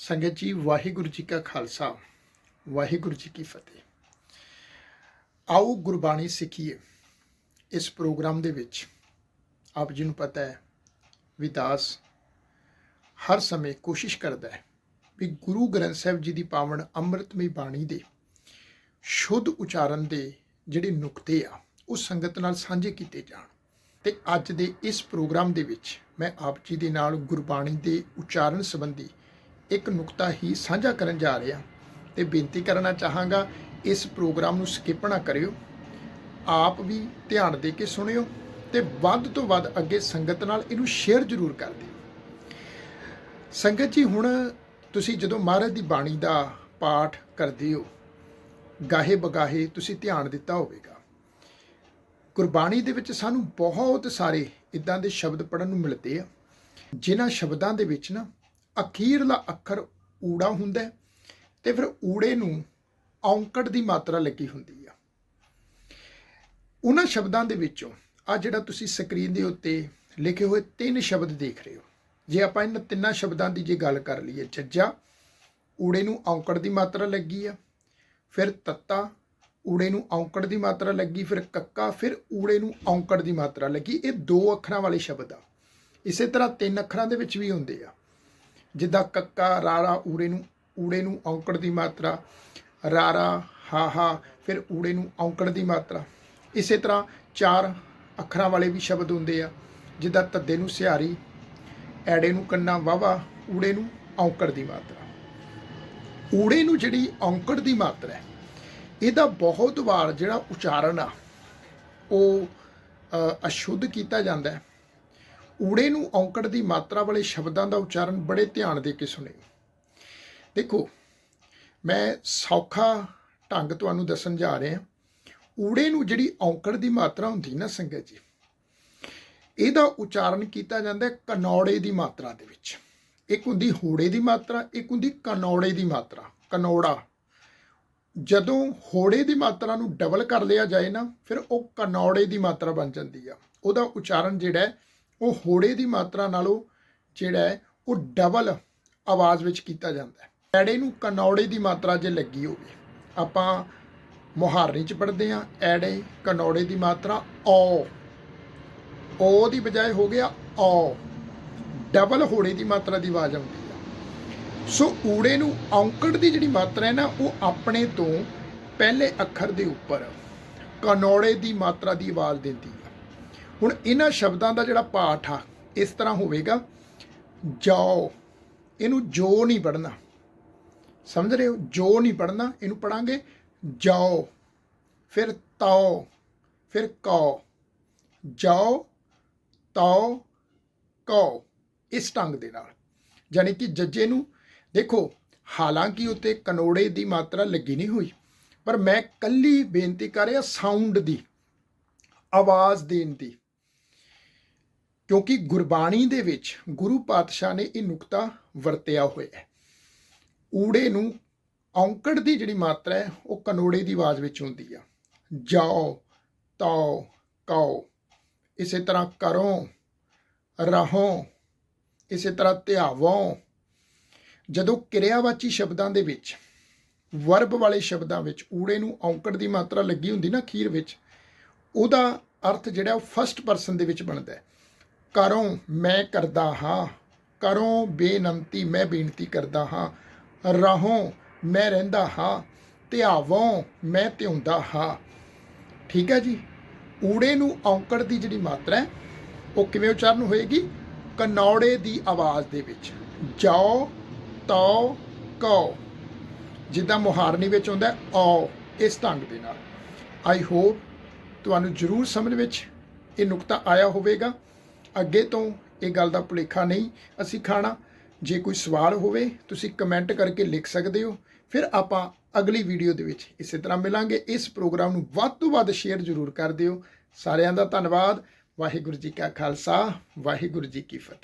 ਸੰਗਤ ਜੀ, ਵਾਹਿਗੁਰੂ ਜੀ ਕਾ ਖਾਲਸਾ, ਵਾਹਿਗੁਰੂ ਜੀ ਕੀ ਫਤਿਹ। ਆਓ ਗੁਰਬਾਣੀ ਸਿੱਖੀਏ। ਇਸ ਪ੍ਰੋਗਰਾਮ ਦੇ ਵਿੱਚ ਆਪ ਜੀ ਨੂੰ ਪਤਾ ਹੈ ਵਿਦਾਸ ਹਰ ਸਮੇਂ ਕੋਸ਼ਿਸ਼ ਕਰਦਾ ਹੈ ਵੀ ਗੁਰੂ ਗ੍ਰੰਥ ਸਾਹਿਬ ਜੀ ਦੀ ਪਾਵਨ ਅੰਮ੍ਰਿਤਮਈ ਬਾਣੀ ਦੇ ਸ਼ੁੱਧ ਉਚਾਰਨ ਦੇ ਜਿਹੜੇ ਨੁਕਤੇ ਆ, ਉਹ ਸੰਗਤ ਨਾਲ ਸਾਂਝੇ ਕੀਤੇ ਜਾਣ। ਤੇ ਅੱਜ ਦੇ ਇਸ ਪ੍ਰੋਗਰਾਮ ਦੇ ਵਿੱਚ ਮੈਂ ਆਪ ਜੀ ਦੇ ਨਾਲ ਗੁਰਬਾਣੀ ਦੇ ਉਚਾਰਨ ਸੰਬੰਧੀ ਇੱਕ ਨੁਕਤਾ ਹੀ ਸਾਂਝਾ ਕਰਨ ਜਾ ਰਿਹਾ। ਤੇ ਬੇਨਤੀ ਕਰਨਾ ਚਾਹਾਂਗਾ, ਇਸ ਪ੍ਰੋਗਰਾਮ ਨੂੰ ਸਕਿਪ ਨਾ ਕਰਿਓ। ਆਪ ਵੀ ਧਿਆਨ ਦੇ ਕੇ ਸੁਣਿਓ ਤੇ ਵੱਧ ਤੋਂ ਵੱਧ ਅੱਗੇ ਸੰਗਤ ਨਾਲ ਇਹਨੂੰ ਸ਼ੇਅਰ ਜ਼ਰੂਰ ਕਰ ਦਿਓ। ਸੰਗਤ ਜੀ, ਹੁਣ ਤੁਸੀਂ ਜਦੋਂ ਮਹਾਰਾਜ ਦੀ ਬਾਣੀ ਦਾ ਪਾਠ ਕਰਦੇ ਹੋ, ਗਾਹੇ ਬਗਾਹੇ ਤੁਸੀਂ ਧਿਆਨ ਦਿੱਤਾ ਹੋਵੇਗਾ। ਗੁਰਬਾਣੀ ਦੇ ਵਿੱਚ ਸਾਨੂੰ ਬਹੁਤ ਸਾਰੇ ਇਦਾਂ ਦੇ ਸ਼ਬਦ ਪੜਨ ਨੂੰ ਮਿਲਦੇ ਆ, ਜਿਨ੍ਹਾਂ ਸ਼ਬਦਾਂ ਦੇ ਵਿੱਚ ਨਾ ਅਖੀਰਲਾ ਅੱਖਰ ਊੜਾ ਹੁੰਦਾ ਹੈ ਤੇ ਫਿਰ ਊੜੇ ਨੂੰ ਔਂਕੜ ਦੀ ਮਾਤਰਾ ਲੱਗੀ ਹੁੰਦੀ ਆ। ਉਹਨਾਂ ਸ਼ਬਦਾਂ ਦੇ ਵਿੱਚੋਂ ਆ ਜਿਹੜਾ ਤੁਸੀਂ ਸਕਰੀਨ ਦੇ ਉੱਤੇ ਲਿਖੇ ਹੋਏ ਤਿੰਨ ਸ਼ਬਦ ਦੇਖ ਰਹੇ ਹੋ। ਜੇ ਆਪਾਂ ਇਹਨਾਂ ਤਿੰਨਾਂ ਸ਼ਬਦਾਂ ਦੀ ਜੇ ਗੱਲ ਕਰ ਲਈਏ ਜੱਜਾ ਊੜੇ ਨੂੰ ਔਂਕੜ ਦੀ ਮਾਤਰਾ ਲੱਗੀ ਆ, ਫਿਰ ਤੱਤਾ, ਊੜੇ ਨੂੰ ਔਂਕੜ ਦੀ ਮਾਤਰਾ ਲੱਗੀ, ਫਿਰ ਕੱਕਾ, ਫਿਰ ਊੜੇ ਨੂੰ ਔਂਕੜ ਦੀ ਮਾਤਰਾ ਲੱਗੀ। ਇਹ ਦੋ ਅੱਖਰਾਂ ਵਾਲੇ ਸ਼ਬਦ ਆ। ਇਸੇ ਤਰ੍ਹਾਂ ਤਿੰਨ ਅੱਖਰਾਂ ਦੇ ਵਿੱਚ ਵੀ ਹੁੰਦੇ ਆ। ਜਿੱਦਾਂ ਕੱਕਾ, ਰਾਰਾ, ਊੜੇ ਨੂੰ ਊੜੇ ਨੂੰ ਔਂਕੜ ਦੀ ਮਾਤਰਾ, ਰਾਰਾ ਹਾਹਾ ਫਿਰ ਊੜੇ ਨੂੰ ਔਂਕੜ ਦੀ ਮਾਤਰਾ। ਇਸੇ ਤਰ੍ਹਾਂ ਚਾਰ ਅੱਖਰਾਂ ਵਾਲੇ ਵੀ ਸ਼ਬਦ ਹੁੰਦੇ ਆ, ਜਿੱਦਾਂ ਤੱਦੇ ਨੂੰ ਸਿਹਾਰੀ, ਐੜੇ ਨੂੰ ਕੰਨਾ ਵਾਵਾ ਊੜੇ ਨੂੰ ਔਂਕੜ ਦੀ ਮਾਤਰਾ। ਊੜੇ ਨੂੰ ਜਿਹੜੀ ਔਂਕੜ ਦੀ ਮਾਤਰਾ ਹੈ, ਇਹਦਾ ਬਹੁਤ ਵਾਰ ਜਿਹੜਾ ਉਚਾਰਨ ਆ, ਉਹ ਅਸ਼ੁੱਧ ਕੀਤਾ ਜਾਂਦਾ ਹੈ। ਊੜੇ ਨੂੰ ਔਂਕੜ ਦੀ ਮਾਤਰਾ ਵਾਲੇ ਸ਼ਬਦਾਂ ਦਾ ਉਚਾਰਨ ਬੜੇ ਧਿਆਨ ਦੇ ਕੇ ਸੁਣਿਓ ਦੇਖੋ, ਮੈਂ ਸੌਖਾ ਢੰਗ ਤੁਹਾਨੂੰ ਦੱਸਣ ਜਾ ਰਿਹਾ ਊੜੇ ਨੂੰ ਜਿਹੜੀ ਔਂਕੜ ਦੀ ਮਾਤਰਾ ਹੁੰਦੀ ਨਾ ਸੰਗਤ ਜੀ, ਇਹਦਾ ਉਚਾਰਨ ਕੀਤਾ ਜਾਂਦਾ ਹੈ ਕਨੌੜੇ ਦੀ ਮਾਤਰਾ ਦੇ ਵਿੱਚ। ਇੱਕ ਹੁੰਦੀ ਹੋੜੇ ਦੀ ਮਾਤਰਾ, ਇੱਕ ਹੁੰਦੀ ਕਨੌੜੇ ਦੀ ਮਾਤਰਾ, ਕਨੌੜਾ। ਜਦੋਂ ਹੋੜੇ ਦੀ ਮਾਤਰਾ ਨੂੰ ਡਬਲ ਕਰ ਲਿਆ ਜਾਏ ਨਾ, ਫਿਰ ਉਹ ਕਨੌੜੇ ਦੀ ਮਾਤਰਾ ਬਣ ਜਾਂਦੀ ਆ। ਉਹਦਾ ਉਚਾਰਨ ਜਿਹੜਾ ਉਹ ਹੋੜੇ ਦੀ ਮਾਤਰਾ ਨਾਲੋਂ ਜਿਹੜਾ ਹੈ, ਉਹ ਡਬਲ ਆਵਾਜ਼ ਵਿੱਚ ਕੀਤਾ ਜਾਂਦਾ ਹੈ। ਐੜੇ ਨੂੰ ਕਨੌੜੇ ਦੀ ਮਾਤਰਾ ਜੇ ਲੱਗੀ ਹੋਵੇ, ਆਪਾਂ ਮੁਹਾਰਨੀ ਚ ਪੜ੍ਹਦੇ ਆ ਐੜੇ ਕਨੌੜੇ ਦੀ ਮਾਤਰਾ ਔ। ਔ ਦੀ ਬਜਾਏ ਹੋ ਗਿਆ ਔ। ਡਬਲ ਹੋੜੇ ਦੀ ਮਾਤਰਾ ਦੀ ਆਵਾਜ਼ ਆਉਂਦੀ ਆ ਸੋ ਊੜੇ ਨੂੰ ਔਂਕੜ ਦੀ ਜਿਹੜੀ ਮਾਤਰਾ ਹੈ ਨਾ, ਉਹ ਆਪਣੇ ਤੋਂ ਪਹਿਲੇ ਅੱਖਰ ਦੇ ਉੱਪਰ ਕਨੌੜੇ ਦੀ ਮਾਤਰਾ ਦੀ ਆਵਾਜ਼ ਦਿੰਦੀ ਹੁਣ ਇਹਨਾਂ ਸ਼ਬਦਾਂ ਦਾ ਜਿਹੜਾ ਪਾਠ ਆ, ਇਸ ਤਰ੍ਹਾਂ ਹੋਵੇਗਾ। ਜਾਓ, ਇਹਨੂੰ ਜੋ ਨਹੀਂ ਪੜਨਾ ਸਮਝ ਰਹੇ ਹੋ? ਜੋ ਨਹੀਂ ਪੜਨਾ ਇਹਨੂੰ ਪੜਾਂਗੇ ਜਾਓ, ਫਿਰ ਤਾਓ, ਫਿਰ ਕਓ ਜਾਓ, ਤਾਓ ਕਓ ਇਸ ਢੰਗ ਦੇ ਨਾਲ। ਯਾਨੀ ਕਿ ਜੱਜੇ ਨੂੰ, ਦੇਖੋ, ਹਾਲਾਂਕਿ ਉੱਤੇ ਕਨੋੜੇ ਦੀ ਮਾਤਰਾ ਲੱਗੀ ਨਹੀਂ ਹੋਈ, ਪਰ ਮੈਂ ਕੱਲੀ ਬੇਨਤੀ ਕਰ ਰਿਹਾ ਸਾਊਂਡ ਦੀ, ਆਵਾਜ਼ ਦੇਣ ਦੀ। ਕਿਉਂਕਿ ਗੁਰਬਾਣੀ ਦੇ ਵਿੱਚ ਗੁਰੂ ਪਾਤਸ਼ਾਹ ਨੇ ਇਹ ਨੁਕਤਾ ਵਰਤਿਆ ਹੋਇਆ ਹੈ। ਊੜੇ ਨੂੰ ਔਂਕੜ ਦੀ ਜਿਹੜੀ ਮਾਤਰਾ ਹੈ, ਉਹ ਕਨੋੜੇ ਦੀ ਆਵਾਜ਼ ਵਿੱਚ ਹੁੰਦੀ ਆ। ਜਾਓ, ਤਾਓ, ਕਓ। ਇਸੇ ਤਰ੍ਹਾਂ ਕਰੋ, ਰਹੋ। ਇਸੇ ਤਰ੍ਹਾਂ ਧਿਆਵੋ। ਜਦੋਂ ਕਿਰਿਆਵਾਚੀ ਸ਼ਬਦਾਂ ਦੇ ਵਿੱਚ, ਵਰਬ ਵਾਲੇ ਸ਼ਬਦਾਂ ਵਿੱਚ ਊੜੇ ਨੂੰ ਔਂਕੜ ਦੀ ਮਾਤਰਾ ਲੱਗੀ ਹੁੰਦੀ ਨਾ ਅਖੀਰ ਵਿੱਚ, ਉਹਦਾ ਅਰਥ ਜਿਹੜਾ ਉਹ ਫਸਟ ਪਰਸਨ ਦੇ ਵਿੱਚ ਬਣਦਾ ਹੈ। ਕਰੋ ਮੈਂ ਕਰਦਾ ਹਾਂ। ਕਰੋ ਬੇਨੰਤੀ ਮੈਂ ਬੇਨਤੀ ਕਰਦਾ ਹਾਂ। ਰਹੋ ਮੈਂ ਰਹਿੰਦਾ ਹਾਂ। ਧਿਆਵੋ ਮੈਂ ਧਿਆਉਂਦਾ ਹਾਂ। ਠੀਕ ਹੈ ਜੀ? ਊੜੇ ਨੂੰ ਔਂਕੜ ਦੀ ਜਿਹੜੀ ਮਾਤਰਾ ਹੈ ਉਹ ਕਿਵੇਂ ਉਚਾਰਨ ਹੋਏਗੀ? ਕਨੌੜੇ ਦੀ ਆਵਾਜ਼ ਦੇ ਵਿੱਚ। ਜਾਓ ਤੋ ਕੋ ਜਿੱਦਾਂ ਮੁਹਾਰਨੀ ਵਿੱਚ ਹੁੰਦਾ ਹੈ, ਔ ਇਸ ਢੰਗ ਦੇ ਨਾਲ। ਆਈ ਹੋਪ ਤੁਹਾਨੂੰ ਜ਼ਰੂਰ ਸਮਝ ਵਿੱਚ ਇਹ ਨੁਕਤਾ ਆਇਆ ਹੋਵੇਗਾ। ਅੱਗੇ ਤੋਂ ਇਹ ਗੱਲ ਦਾ ਭੁਲੇਖਾ ਨਹੀਂ ਅਸੀਂ ਖਾਣਾ। ਜੇ ਕੋਈ ਸਵਾਲ ਹੋਵੇ, ਤੁਸੀਂ ਕਮੈਂਟ ਕਰਕੇ ਲਿਖ ਸਕਦੇ ਹੋ। ਫਿਰ ਆਪਾਂ ਅਗਲੀ ਵੀਡੀਓ ਦੇ ਵਿੱਚ ਇਸੇ ਤਰ੍ਹਾਂ ਮਿਲਾਂਗੇ। ਇਸ ਪ੍ਰੋਗਰਾਮ ਨੂੰ ਵੱਧ ਤੋਂ ਵੱਧ ਸ਼ੇਅਰ ਜ਼ਰੂਰ ਕਰ ਦਿਓ। ਸਾਰਿਆਂ ਦਾ ਧੰਨਵਾਦ। ਵਾਹਿਗੁਰੂ ਜੀ ਕਾ ਖਾਲਸਾ, ਵਾਹਿਗੁਰੂ ਜੀ ਕੀ ਫਤਿਹ।